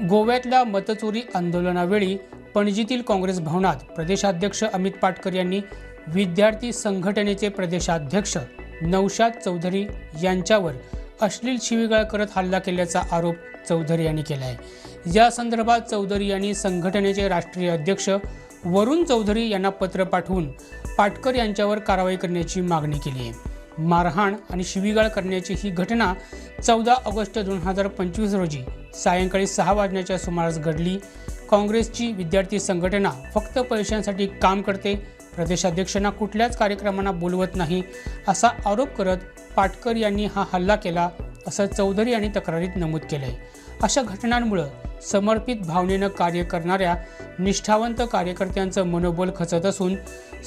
गोव्यातल्या मतचोरी आंदोलनावेळी पणजीतील काँग्रेस भवनात प्रदेशाध्यक्ष अमित पाटकर यांनी विद्यार्थी संघटनेचे प्रदेशाध्यक्ष नौशाद चौधरी यांच्यावर अश्लील शिवीगाळ करत हल्ला केल्याचा आरोप चौधरी यांनी केला आहे या संदर्भात चौधरी यांनी संघटनेचे राष्ट्रीय अध्यक्ष वरुण चौधरी यांना पत्र पाठवून पाटकर यांच्यावर कारवाई करण्याची मागणी केली आहे मारहाण आणि शिवीगाळ करण्याची ही घटना चौदा ऑगस्ट दोन हजार पंचवीस रोजी सायंकाळी सहा वाजण्याच्या सुमारास घडली. काँग्रेसची विद्यार्थी संघटना फक्त पैशांसाठी काम करते. प्रदेशाध्यक्षांना कुठल्याच कार्यक्रमांना बोलवत नाही असा आरोप करत पाटकर यांनी हा हल्ला केला असं चौधरी यांनी तक्रारीत नमूद केलं आहे अशा घटनांमुळं समर्पित भावनेनं कार्य करणाऱ्या निष्ठावंत कार्यकर्त्यांचं मनोबल खचत असून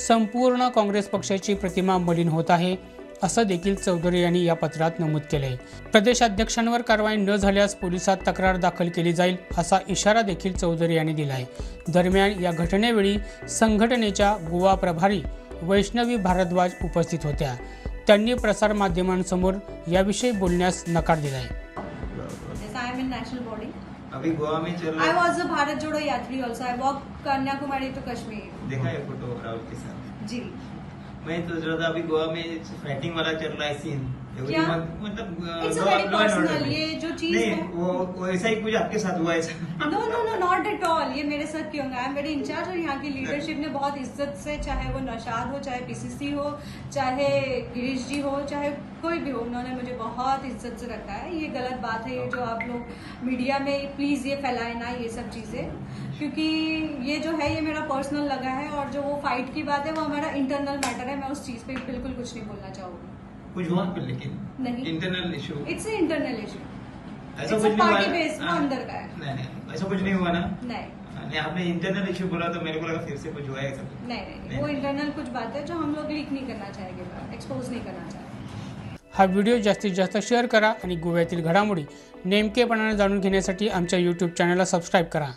संपूर्ण काँग्रेस पक्षाची प्रतिमा मलिन होत आहे. असं देखील चौधरी यांनी या पत्रात नमूद केलं आहे प्रदेशाध्यक्षांवर कारवाई न झाल्यास पोलिसात तक्रार दाखल केली जाईल असा इशारा देखील चौधरी यांनी दिला आहे दरम्यान या घटनेवेळी संघटनेच्या गोवा प्रभारी वैष्णवी भारद्वाज उपस्थित होत्या. त्यांनी प्रसारमाध्यमांसमोर याविषयी बोलण्यास नकार दिला आहे Yes, I am in national body. अभी गोवा में चल a Bharat Jodo Yatri also. I walked Kanyakumari to Kashmir. देखा है फोटो राहुल के साथ जी। मैं सोच रहा था अभी गोवा में फाइटिंग वाला चल रहा है सीन क्या? मतलब में। ये जो चीज़ नहीं है- वो वो ऐसा ही कुछ आपके साथ हुआ ऐसा। No no no not at all ये मेरे साथ क्यों आई एम वेरी इंचार्ज और यहाँ की लीडरशिप ने बहुत इज़्ज़त से चाहे वो नौशाद हो चाहे पीसीसी हो चाहे गिरीश जी हो चाहे कोई भी हो उन्होंने मुझे बहुत इज़्ज़त से रखा है। ये गलत बात है ये जो आप लोग मीडिया में प्लीज़ ये फैलाए ना ये सब चीज़ें। क्योंकि ये जो है ये मेरा पर्सनल लगा है और जो वो फाइट की बात है वो हमारा इंटरनल मैटर है। मैं उस चीज़ पे बिल्कुल कुछ नहीं बोलना चाहूँगी। कुछ हुआ? पर लेकिन नहीं। Internal issue it's a internal issue ऐसा कुछ नहीं हुआ हाँ। अंदर का है। नहीं नहीं ऐसा कुछ नहीं हुआ ना? नहीं। नहीं आपने इंटरनल इशू बोला तो मेरे को लगा फिर से कुछ हुआ है ऐसा। नहीं नहीं नहीं। वो इंटरनल कुछ बात है जो हम लोग लीक नहीं करना चाहेंगे एक्सपोज नहीं करना चाहेंगे। हा व्हिडिओ जास्तीत जास्त शेअर करा आणि गोव्यातील घडामोडी नेमकेपणाने जाणून घेण्यासाठी आमच्या यूट्यूब चॅनलला सबस्क्राईब करा.